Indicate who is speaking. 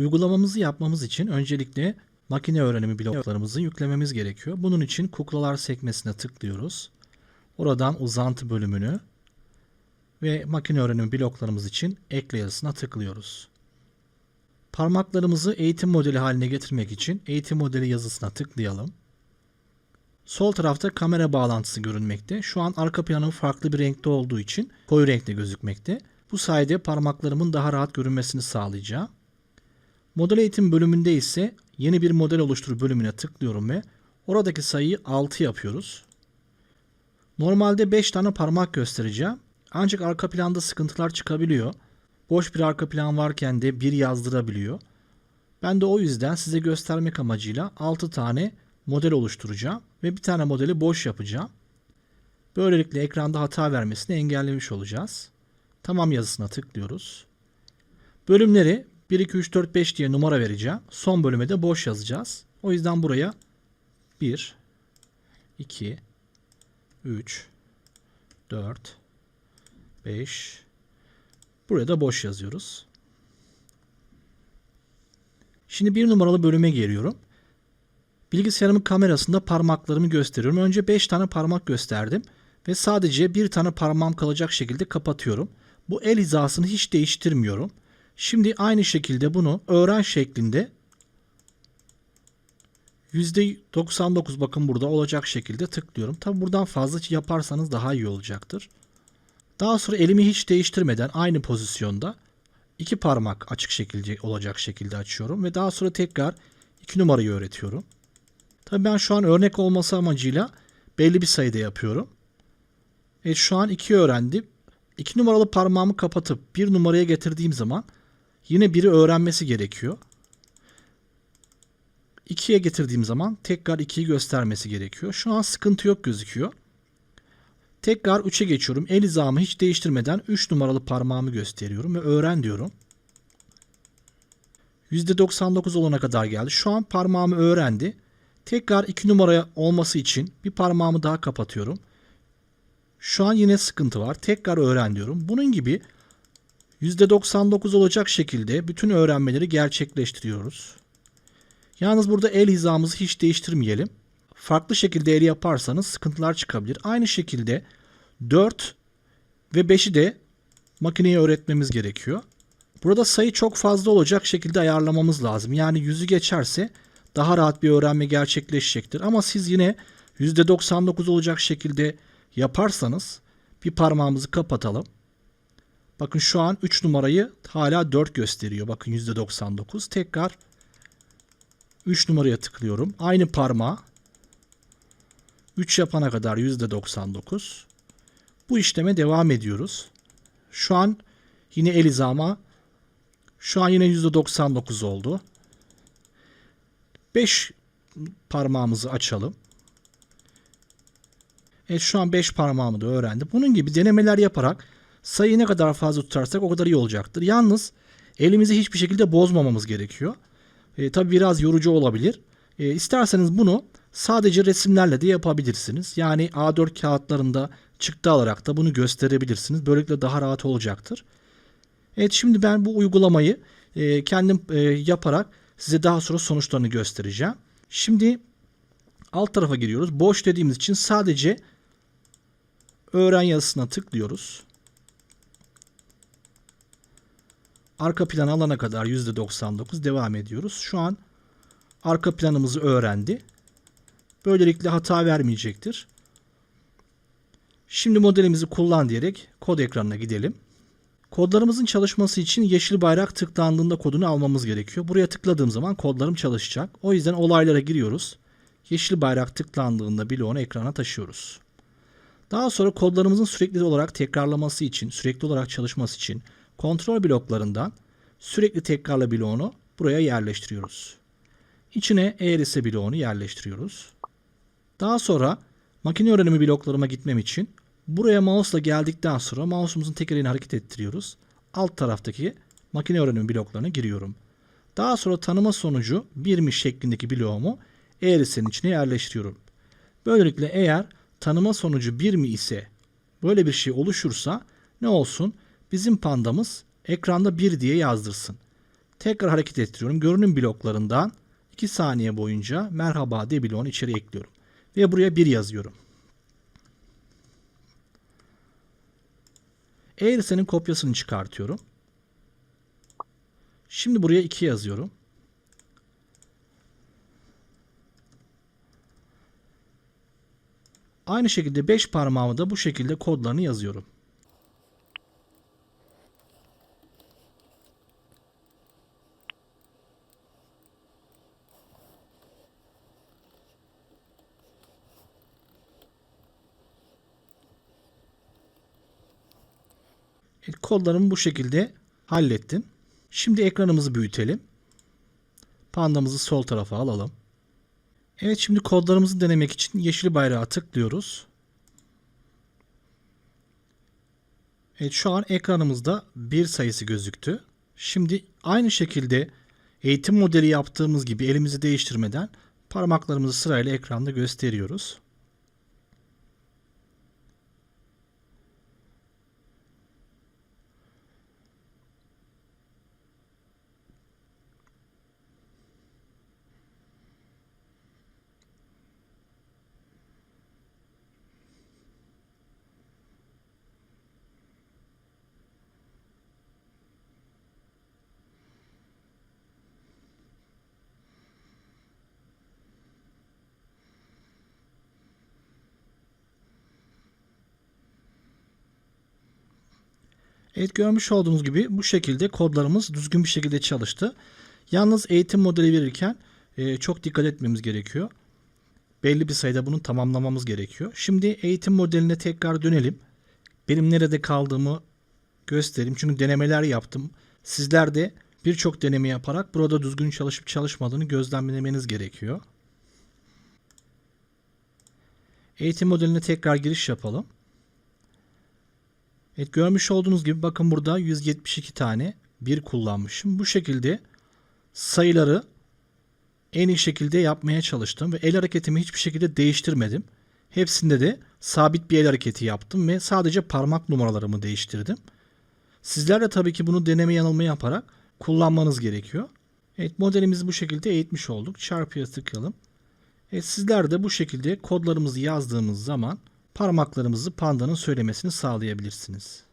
Speaker 1: Uygulamamızı yapmamız için öncelikle makine öğrenimi bloklarımızı yüklememiz gerekiyor. Bunun için kuklalar sekmesine tıklıyoruz. Oradan uzantı bölümünü ve makine öğrenimi bloklarımız için ekle yazısına tıklıyoruz. Parmaklarımızı eğitim modeli haline getirmek için eğitim modeli yazısına tıklayalım. Sol tarafta kamera bağlantısı görünmekte. Şu an arka planım farklı bir renkte olduğu için koyu renkte gözükmekte. Bu sayede parmaklarımın daha rahat görünmesini sağlayacağım. Model eğitim bölümünde ise yeni bir model oluştur bölümüne tıklıyorum ve oradaki sayıyı 6 yapıyoruz. Normalde 5 tane parmak göstereceğim. Ancak arka planda sıkıntılar çıkabiliyor. Boş bir arka plan varken de bir yazdırabiliyor. Ben de o yüzden size göstermek amacıyla 6 tane model oluşturacağım ve bir tane modeli boş yapacağım. Böylelikle ekranda hata vermesini engellemiş olacağız. Tamam yazısına tıklıyoruz. Bölümleri 1, 2, 3, 4, 5 diye numara vereceğim. Son bölüme de boş yazacağız. O yüzden buraya 1, 2, 3, 4, 5, buraya da boş yazıyoruz. Şimdi bir numaralı bölüme geliyorum. Bilgisayarımın kamerasında parmaklarımı gösteriyorum. Önce 5 tane parmak gösterdim ve sadece bir tane parmağım kalacak şekilde kapatıyorum. Bu el hizasını hiç değiştirmiyorum. Şimdi aynı şekilde bunu öğren şeklinde %99 bakın burada olacak şekilde tıklıyorum. Tabi buradan fazla yaparsanız daha iyi olacaktır. Daha sonra elimi hiç değiştirmeden aynı pozisyonda iki parmak açık şekilde olacak şekilde açıyorum ve daha sonra tekrar iki numarayı öğretiyorum. Tabii ben şu an örnek olması amacıyla belli bir sayıda yapıyorum. Evet şu an 2 öğrendim. 2 numaralı parmağımı kapatıp bir numaraya getirdiğim zaman yine biri öğrenmesi gerekiyor. 2'ye getirdiğim zaman tekrar 2'yi göstermesi gerekiyor. Şu an sıkıntı yok gözüküyor. Tekrar 3'e geçiyorum. El hizamı hiç değiştirmeden 3 numaralı parmağımı gösteriyorum ve öğren diyorum. %99 olana kadar geldi. Şu an parmağımı öğrendi. Tekrar 2 numara olması için bir parmağımı daha kapatıyorum. Şu an yine sıkıntı var. Tekrar öğren diyorum. Bunun gibi %99 olacak şekilde bütün öğrenmeleri gerçekleştiriyoruz. Yalnız burada el hizamızı hiç değiştirmeyelim. Farklı şekilde el yaparsanız sıkıntılar çıkabilir. Aynı şekilde 4 ve 5'i de makineye öğretmemiz gerekiyor. Burada sayı çok fazla olacak şekilde ayarlamamız lazım. Yani yüzü geçerse daha rahat bir öğrenme gerçekleşecektir. Ama siz yine %99 olacak şekilde yaparsanız bir parmağımızı kapatalım. Bakın şu an 3 numarayı hala 4 gösteriyor. Bakın %99. Tekrar 3 numaraya tıklıyorum. Aynı parmağı 3 yapana kadar %99. Bu işleme devam ediyoruz. Şu an yine el hizama şu an yine %99 oldu. 5 parmağımızı açalım. Evet şu an 5 parmağımı da öğrendim. Bunun gibi denemeler yaparak sayıyı ne kadar fazla tutarsak o kadar iyi olacaktır. Yalnız elimizi hiçbir şekilde bozmamamız gerekiyor. E, tabii biraz yorucu olabilir. E, isterseniz bunu sadece resimlerle de yapabilirsiniz. Yani A4 kağıtlarında çıktı alarak da bunu gösterebilirsiniz. Böylelikle daha rahat olacaktır. Evet şimdi ben bu uygulamayı e, kendim e, yaparak size daha sonra sonuçlarını göstereceğim. Şimdi alt tarafa giriyoruz. Boş dediğimiz için sadece öğren yazısına tıklıyoruz. Arka plan alana kadar %99 devam ediyoruz. Şu an arka planımızı öğrendi. Böylelikle hata vermeyecektir. Şimdi modelimizi kullan diyerek kod ekranına gidelim. Kodlarımızın çalışması için yeşil bayrak tıklandığında kodunu almamız gerekiyor. Buraya tıkladığım zaman kodlarım çalışacak. O yüzden olaylara giriyoruz. Yeşil bayrak tıklandığında bloğunu ekrana taşıyoruz. Daha sonra kodlarımızın sürekli olarak tekrarlaması için, sürekli olarak çalışması için kontrol bloklarından sürekli tekrarla bloğunu buraya yerleştiriyoruz. İçine eğer ise bloğunu yerleştiriyoruz. Daha sonra makine öğrenimi bloklarıma gitmem için buraya mouse'la geldikten sonra mouse'umuzun tekerini hareket ettiriyoruz. Alt taraftaki makine öğrenimi bloklarına giriyorum. Daha sonra tanıma sonucu birmiş şeklindeki bloğumu eğrisinin içine yerleştiriyorum. Böylelikle eğer tanıma sonucu bir mi ise böyle bir şey oluşursa ne olsun? Bizim pandamız ekranda 1 diye yazdırsın. Tekrar hareket ettiriyorum. Görünüm bloklarından 2 saniye boyunca merhaba de bloğunu içeri ekliyorum. Ve buraya 1 yazıyorum. Eğrisi'nin kopyasını çıkartıyorum. Şimdi buraya 2 yazıyorum. Aynı şekilde 5 parmağımı da bu şekilde kodlarını yazıyorum. Kodlarımı bu şekilde hallettim. Şimdi ekranımızı büyütelim. Pandamızı sol tarafa alalım. Evet şimdi kodlarımızı denemek için yeşil bayrağı tıklıyoruz. Evet şu an ekranımızda bir sayısı gözüktü. Şimdi aynı şekilde eğitim modeli yaptığımız gibi elimizi değiştirmeden parmaklarımızı sırayla ekranda gösteriyoruz. Evet görmüş olduğunuz gibi bu şekilde kodlarımız düzgün bir şekilde çalıştı. Yalnız eğitim modeli verirken e, çok dikkat etmemiz gerekiyor. Belli bir sayıda bunu tamamlamamız gerekiyor. Şimdi eğitim modeline tekrar dönelim. Benim nerede kaldığımı göstereyim. Çünkü denemeler yaptım. Sizler de birçok deneme yaparak burada düzgün çalışıp çalışmadığını gözlemlemeniz gerekiyor. Eğitim modeline tekrar giriş yapalım. Evet görmüş olduğunuz gibi bakın burada 172 tane bir kullanmışım. Bu şekilde sayıları en iyi şekilde yapmaya çalıştım ve el hareketimi hiçbir şekilde değiştirmedim. Hepsinde de sabit bir el hareketi yaptım ve sadece parmak numaralarımı değiştirdim. Sizler de tabii ki bunu deneme yanılma yaparak kullanmanız gerekiyor. Evet modelimizi bu şekilde eğitmiş olduk. Çarpıya tıklayalım. Evet, sizler de bu şekilde kodlarımızı yazdığımız zaman parmaklarımızı pandanın söylemesini sağlayabilirsiniz.